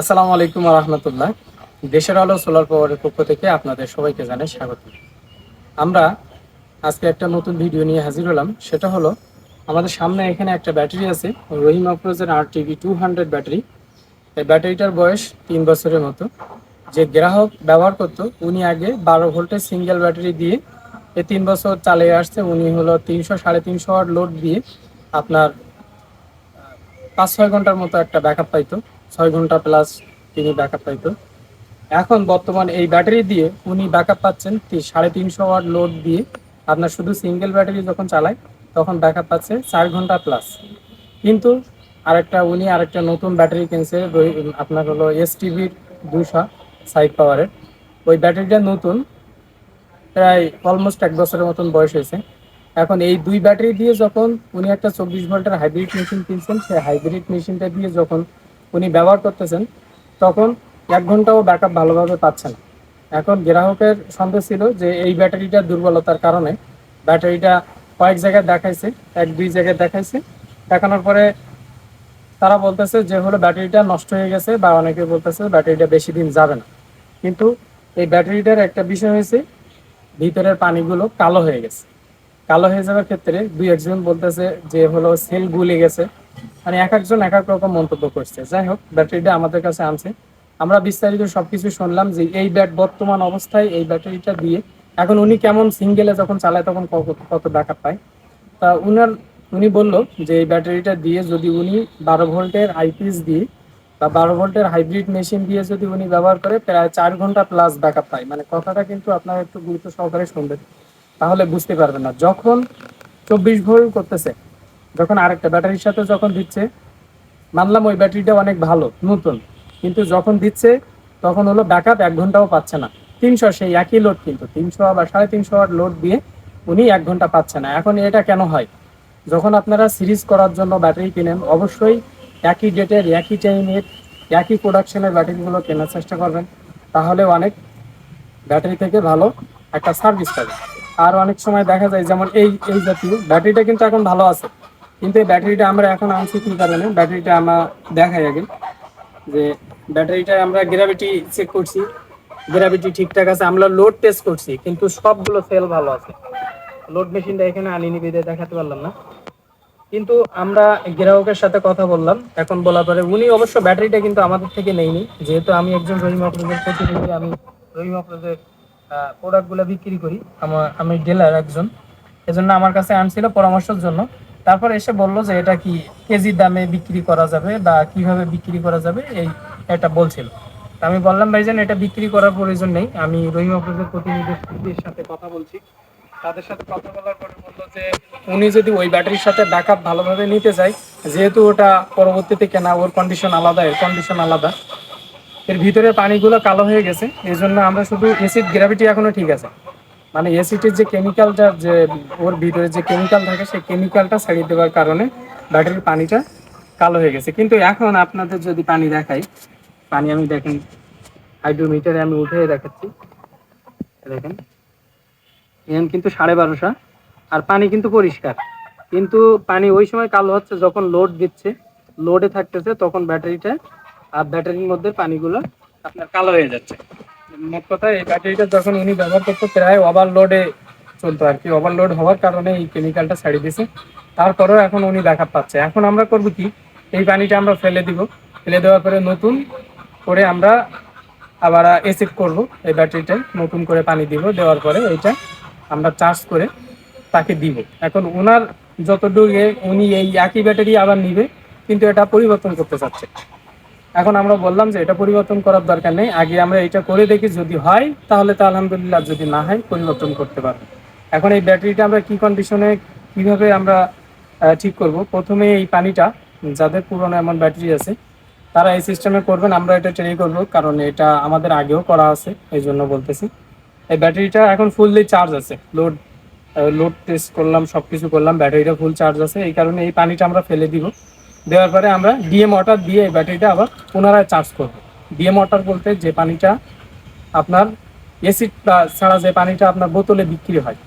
আসসালামু আলাইকুম রহমতুল্লাহ। দেশের আলো সোলার পাওয়ারের পক্ষ থেকে আপনাদের সবাইকে জানাই স্বাগত। আমরা আজকে একটা নতুন ভিডিও নিয়ে হাজির হলাম, সেটা হলো আমাদের সামনে এখানে একটা ব্যাটারি আছে, রহিম আফরোজের আর টিভি টু হান্ড্রেড ব্যাটারি। এই ব্যাটারিটার বয়স তিন বছরের মতো। যে গ্রাহক ব্যবহার করত, উনি আগে বারো ভোল্টের সিঙ্গেল ব্যাটারি দিয়ে এই তিন বছর চালিয়ে আসছে, উনি হলো তিনশো, সাড়ে তিনশো লোড দিয়ে আপনার পাঁচ ছয় ঘণ্টার মতো একটা ব্যাকআপ পাইতো। ছয় ঘণ্টা প্লাস তিনি ব্যাকআপ পাইতো। এখন বর্তমান এই ব্যাটারি দিয়ে উনি ব্যাকআপ পাচ্ছেন সাড়ে তিনশো ওয়াট লোড দিয়ে। আপনার শুধু সিঙ্গেল ব্যাটারি যখন চালায়, তখন ব্যাকআপ পাচ্ছে চার ঘণ্টা প্লাস কিন্তু আরেকটা উনি আরেকটা নতুন ব্যাটারি কিনছে আপনার হলো এস টিভির দুশো সাইড পাওয়ারের ওই ব্যাটারিটা নতুন, প্রায় অলমোস্ট এক বছরের মতন বয়স হয়েছে। এখন এই দুই ব্যাটারি দিয়ে যখন উনি একটা চব্বিশ ভোল্টের হাইব্রিড মেশিন কিনছেন, সেই হাইব্রিড মেশিনটা দিয়ে যখন উনি ব্যবহার করতেছেন, তখন এক ঘন্টাও ব্যাকআপ ভালোভাবে পাচ্ছেন না। এখন গ্রাহকের সন্দেহ ছিল যে এই ব্যাটারিটার দুর্বলতার কারণে ব্যাটারিটা কয়েক জায়গায় দেখাইছে, এক দুই জায়গায় দেখাইছে। দেখানোর পরে তারা বলতেছে যে, হলো, ব্যাটারিটা নষ্ট হয়ে গেছে বা অনেকে বলতেছে ব্যাটারিটা বেশি দিন যাবে না। কিন্তু এই ব্যাটারিটার একটা বিষয় হয়েছে, ভিতরের পানিগুলো কালো হয়ে গেছে। কালো হয়ে যাওয়ার ক্ষেত্রে দুই একজন বলতেছে যে, হলো সেল গুলে গেছে। মানে এক একজন এক এক রকম মন্তব্য করছে। যাই হোক, ব্যাটারিটা আমাদের কাছে আনছে। আমরা বিস্তারিত সবকিছু শুনলাম যে এই ব্যাট বর্তমান অবস্থায় এই ব্যাটারিটা দিয়ে এখন উনি কেমন সিঙ্গেলে যখন চালায় তখন কত ব্যাকআপ পায়। তা উনার, উনি বলল যে এই ব্যাটারিটা দিয়ে যদি উনি বারো ভোল্টের আইপিএস দিয়ে বা বারো ভোল্টের হাইব্রিড মেশিন দিয়ে যদি উনি ব্যবহার করে, প্রায় চার ঘণ্টা প্লাস ব্যাকআপ পায়। মানে কথাটা কিন্তু আপনারা একটু গুরুত্ব সহকারে শুনবেন, তাহলে বুঝতে পারবেন না। যখন চব্বিশ ভোল্ট করতেছে যখন আরেকটা ব্যাটারির সাথে যখন দিচ্ছে, মানলাম ওই ব্যাটারিটা অনেক ভালো, নতুন। কিন্তু যখন দিচ্ছে, তখন হলো ব্যাকআপ এক ঘন্টাও পাচ্ছে না। তিনশো সেই একই লোড কিন্তু, তিনশো বা সাড়ে তিনশো ওয়াট লোড দিয়ে উনি এক ঘণ্টা পাচ্ছে না। এখন এটা কেন হয়? যখন আপনারা সিরিজ করার জন্য ব্যাটারি কিনেন, অবশ্যই একই ডেটের একই টাইমের একই প্রোডাকশনের ব্যাটারিগুলো কেনার চেষ্টা করবেন। তাহলে অনেক ব্যাটারি থেকে ভালো একটা সার্ভিস পাবে আর অনেক সময় দেখা যায়, যেমন এই এই জাতীয় ব্যাটারিটা কিন্তু এখন ভালো আছে। কিন্তু এই ব্যাটারিটা আমরা এখন আনছি কি কারণে? ব্যাটারিটা আমরা দেখাই আগে যে ব্যাটারিটা আমরা গ্র্যাভিটি চেক করছি। গ্র্যাভিটি ঠিকঠাক আছে, আমরা লোড টেস্ট করছি, কিন্তু সবগুলো সেল ভালো আছে। লোড মেশিনটা এখানে আনিনি বেঁধে দেখাতে পারলাম না। কিন্তু আমরা গ্রাহকের সাথে কথা বললাম। এখন বলার পরে উনি অবশ্য ব্যাটারিটা কিন্তু আমাদের থেকে নেয়নি। যেহেতু আমি একজন রহিম অফরোজের প্রতিনিধি, আমি রহিম অফরোজের প্রোডাক্টগুলো বিক্রি করি। আমার আমি ডিলার একজন। এজন্য আমার কাছে আনছিল পরামর্শের জন্য। তারপর এসে বলল যে এটা কি কেজির দামে বিক্রি করা যাবে বা কীভাবে বিক্রি করা যাবে, এই এটা বলছিল। আমি বললাম, ভাইজান, এটা বিক্রি করার প্রয়োজন নেই। আমি রহিম অফরোজের প্রতিনিধিদের সাথে কথা বলছি। তাদের সাথে কথা বলার পরে বলল যে, উনি যদি ওই ব্যাটারির সাথে ব্যাকআপ ভালোভাবে নিতে চায়, যেহেতু ওটা পরবর্তীতে কেনা, ওর কন্ডিশন আলাদা, এর কন্ডিশন আলাদা। এর ভিতরে পানিগুলো কালো হয়ে গেছে। এই জন্য আমরা শুধু এসিড গ্র্যাভিটি এখনও ঠিক আছে। মানে এসিটির যে কেমিক্যালটা যে ওর ভিতরে যে কেমিক্যাল থাকে, সেই কেমিক্যালটা ছাড়িয়ে দেওয়ার কারণে ব্যাটারির পানিটা কালো হয়ে গেছে। কিন্তু এখন আপনাদের যদি পানি দেখাই, পানি আমি দেখেন হাইড্রোমিটারে আমি উঠে দেখাচ্ছি। দেখেন, এখন কিন্তু সাড়ে বারোশো, আর পানি কিন্তু পরিষ্কার। কিন্তু পানি ওই সময় কালো হচ্ছে, যখন লোড দিচ্ছে লোডে থাকতেছে, তখন ব্যাটারিটা আর ব্যাটারির মধ্যে পানিগুলো আপনার কালো হয়ে যাচ্ছে। মোট কথা এই ব্যাটারিটা যখন উনি ব্যবহার করতো, প্রায় ওভারলোডে চলতো আর কি। ওভারলোড হওয়ার কারণে এই কেমিক্যালটা ছাড়িয়ে দিয়েছে। তারপরেও এখন উনি ব্যাকআপ পাচ্ছে। এখন আমরা করব কি? এই পানিটা আমরা ফেলে দিব। ফেলে দেওয়ার পরে নতুন করে আমরা আবার এসিড করব এই ব্যাটারিটায় নতুন করে পানি দিব। দেওয়ার পরে এইটা আমরা চার্জ করে তাকে দিব। এখন ওনার যতটুকু উনি এই একই ব্যাটারি আবার নিবে, কিন্তু এটা পরিবর্তন করতে চাচ্ছে। এখন আমরা বললাম যে এটা পরিবর্তন করার দরকার নেই। আগে আমরা এটা করে দেখি যদি হয়, তাহলে তো আলহামদুলিল্লাহ যদি না হয় পরিবর্তন করতে পারব। এখন এই ব্যাটারিটা আমরা কি কন্ডিশনে কীভাবে আমরা ঠিক করব? প্রথমে এই পানিটা, যাদের পুরনো এমন ব্যাটারি আছে, তারা এই সিস্টেমে করবেন, আমরা এটা ট্রাই করব, কারণ এটা আমাদের আগেও করা আছে, এই জন্য বলতেছি। এই ব্যাটারিটা এখন ফুললি চার্জ আছে। লোড লোড টেস্ট করলাম সব কিছু করলাম, ব্যাটারিটা ফুল চার্জ আছে। এই কারণে এই পানিটা আমরা ফেলে দিব। দেওয়ার পরে আমরা ডিএম ওয়াটার দিয়ে এই ব্যাটারিটা আবার পুনরায় চার্জ করব। ডিএম ওয়াটার বলতে যে পানিটা আপনার এসিড ছাড়া যে পানিটা আপনার বোতলে বিক্রি হয়,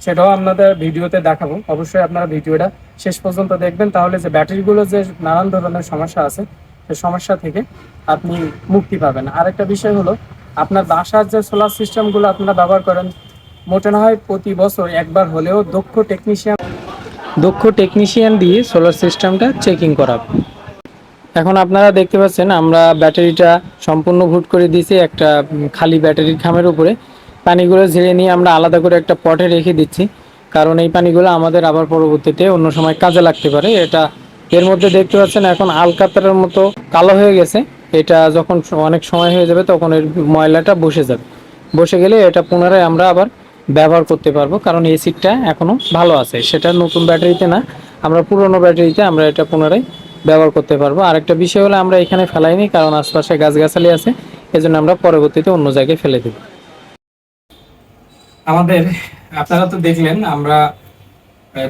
সেটাও আপনাদের ভিডিওতে দেখাবো। অবশ্যই আপনারা ভিডিওটা শেষ পর্যন্ত দেখবেন, তাহলে যে ব্যাটারিগুলো যে নানান ধরনের সমস্যা আছে, সে সমস্যা থেকে আপনি মুক্তি পাবেন। আরেকটা বিষয় হলো, আপনার বাসার যে সোলার সিস্টেমগুলো আপনারা ব্যবহার করেন, মোটে না হয় প্রতি বছর একবার হলেও দক্ষ টেকনিশিয়ান দক্ষ টেকনিশিয়ান দিয়ে সোলার সিস্টেমটা চেকিং করাব এখন আপনারা দেখতে পাচ্ছেন, আমরা ব্যাটারিটা সম্পূর্ণ ভুট করে দিয়েছি একটা খালি ব্যাটারির খামের উপরে। পানিগুলো ঝেড়ে নিয়ে আমরা আলাদা করে একটা পটে রেখে দিচ্ছি। কারণ এই পানিগুলো আমাদের আবার পরবর্তীতে অন্য সময় কাজে লাগতে পারে। এটা, এর মধ্যে দেখতে পাচ্ছেন এখন আলকাতারের মতো কালো হয়ে গেছে। এটা যখন অনেক সময় হয়ে যাবে তখন এর ময়লাটা বসে যাবে। বসে গেলে এটা পুনরায় আমরা আবার ব্যবহার করতে পারব, কারণ এসিডটা এখনও ভালো আছে। সেটা নতুন ব্যাটারিতে না, আমরা পুরনো ব্যাটারিতে আমরা এটা পুনরায় ব্যবহার করতে পারব। আরেকটা বিষয় হলো, আমরা এখানে ফেলাইনি, কারণ আশপাশে গাছগাছালি আছে, এজন্য আমরা পরবর্তীতে অন্য জায়গায় ফেলে দেব। আমাদের, আপনারা তো দেখলেন, আমরা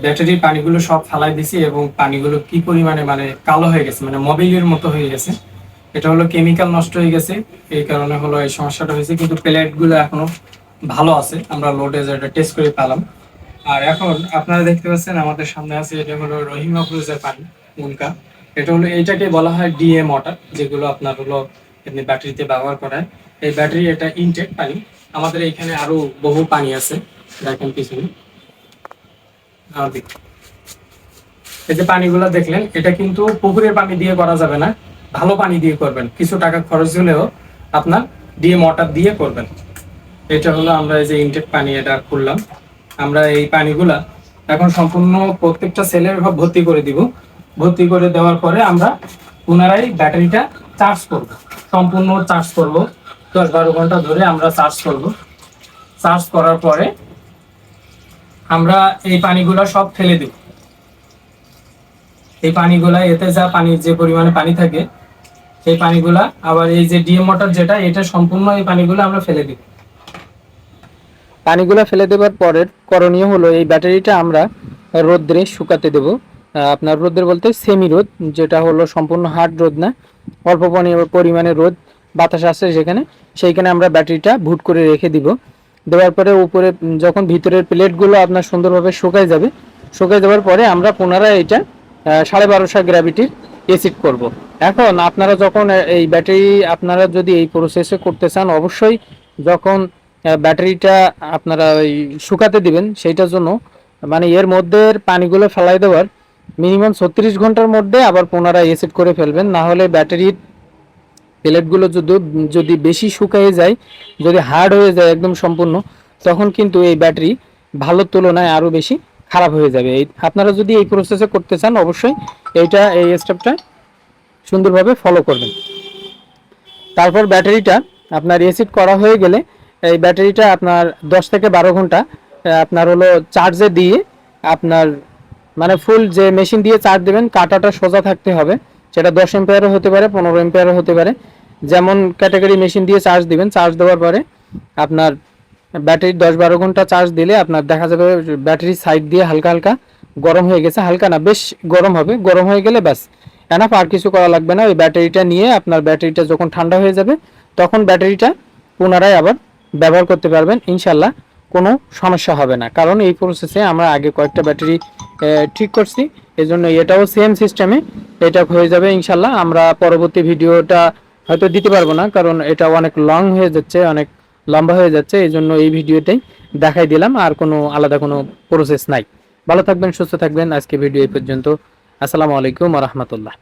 ব্যাটারির পানিগুলো সব ফালাই দিছি এবং পানিগুলো কি পরিমাণে মানে কালো হয়ে গেছে মানে মোবিলের মতো হয়ে গেছে। এটা হলো কেমিক্যাল নষ্ট হয়ে গেছে, এই কারণে হলো এই সমস্যাটা হয়েছে, কিন্তু প্লেটগুলো এখনও ভালো আছে, আমরা লোডে যেটা টেস্ট করে পেলাম। আর এখন আপনারা দেখতে পাচ্ছেন আমাদের সামনে আছে, এটা হলো রহিমা ফ্রুজের পানি, উনকা। এটা হলো, এইটাকে বলা হয় ডিএ মোটর, যেগুলো আপনার হলো এমনি ব্যাটারিতে ব্যবহার করায় এই ব্যাটারি এটা ইনটেক পানি। আমাদের এখানে আরও বহু পানি আছে, দেখেন পিছনে। এই যে পানিগুলো দেখলেন, এটা কিন্তু পুকুরের পানি দিয়ে করা যাবে না। ভালো পানি দিয়ে করবেন। কিছু টাকা খরচ হলেও আপনার দিয়ে মোটর দিয়ে করবেন। এটা হলো আমরা এই যে ইনটেক পানি এটা খুললাম। আমরা এই পানিগুলা এখন সম্পূর্ণ প্রত্যেকটা সেলের ভর্তি করে দিব। ভর্তি করে দেওয়ার পরে আমরা পুনরায় ব্যাটারিটা চার্জ করব। সম্পূর্ণ চার্জ করব। দশ বারো ঘণ্টা ধরে আমরা চার্জ করব। চার্জ করার পরে আমরা এই পানিগুলো সব ফেলে দেব। এই পানিগুলা, এতে যা পানি, যে পরিমাণে পানি থাকে, সেই পানিগুলা, আবার এই যে ডিএম মোটর যেটা, এটা সম্পূর্ণ এই পানিগুলো আমরা ফেলে দিব। পানিগুলো ফেলে দেওয়ার পরের করণীয় হলো এই ব্যাটারিটা আমরা রোদ্রে শুকাতে দেব আপনার রোদ্রে বলতে সেমি রোদ যেটা হলো সম্পূর্ণ হার্ড রোদ না, অল্প পরিমাণে রোদ, বাতাস আসছে সেখানে সেইখানে আমরা ব্যাটারিটা ভুট করে রেখে দিব দেওয়ার পরে উপরে যখন ভিতরের প্লেটগুলো আপনার সুন্দরভাবে শুকায় যাবে, শুকায় যাওয়ার পরে আমরা পুনরায় এটা সাড়ে বারোশো গ্র্যাভিটির এসিড করব। এখন আপনারা যখন এই ব্যাটারি, আপনারা যদি এই প্রসেসে করতে চান, অবশ্যই যখন ব্যাটারিটা আপনারা ওই শুকাতে দিবেন, সেইটার জন্য। মানে এর মধ্যে পানিগুলো ফেলাই দেওয়ার মিনিমাম ছত্রিশ ঘণ্টার মধ্যে আবার পুনরায় এসিড করে ফেলবেন। না হলে ব্যাটারির প্লেটগুলো যদি যদি বেশি শুকিয়ে যায়, যদি হার্ড হয়ে যায় একদম সম্পূর্ণ, তখন কিন্তু এই ব্যাটারি ভালো তুলনায় আরও বেশি খারাপ হয়ে যাবে। এই আপনারা যদি এই প্রসেসে করতে চান, অবশ্যই এইটা, এই স্টেপটা সুন্দরভাবে ফলো করবেন। তারপর ব্যাটারিটা আপনার এসিড করা হয়ে গেলে এই ব্যাটারিটা আপনার দশ থেকে বারো ঘণ্টা আপনার হলো চার্জে দিয়ে আপনার মানে ফুল যে মেশিন দিয়ে চার্জ দেবেন, কাটাটা সোজা থাকতে হবে। সেটা দশ এম্পিয়ারও হতে পারে, পনেরো এম্পিয়ারও হতে পারে। যেমন ক্যাটাগরি মেশিন দিয়ে চার্জ দিবেন চার্জ দেওয়ার পরে আপনার ব্যাটারি দশ বারো ঘণ্টা চার্জ দিলে আপনার দেখা যাবে ব্যাটারি সাইড দিয়ে হালকা হালকা গরম হয়ে গেছে। হালকা না, বেশ গরম হবে। গরম হয়ে গেলে ব্যাস এনাফ আর কিছু করা লাগবে না। ওই ব্যাটারিটা নিয়ে আপনার ব্যাটারিটা যখন ঠান্ডা হয়ে যাবে, তখন ব্যাটারিটা পুনরায় আবার ব্যবহার করতে পারবেন ইনশাল্লাহ কোনো সমস্যা হবে না। কারণ এই প্রসেসে আমরা আগে কয়েকটা ব্যাটারি ঠিক করছি। এই জন্য এটাও সেম সিস্টেমে এটা হয়ে যাবে ইনশাল্লাহ আমরা পরবর্তী ভিডিওটা হয়তো দিতে পারব না, কারণ এটা অনেক লং হয়ে যাচ্ছে, অনেক লম্বা হয়ে যাচ্ছে। এই জন্য এই ভিডিওটাই দেখাই দিলাম, আর কোনো আলাদা কোনো প্রসেস নাই। ভালো থাকবেন, সুস্থ থাকবেন। আজকে ভিডিও এই পর্যন্ত। আসসালামু আলাইকুম রহমতুল্লাহ।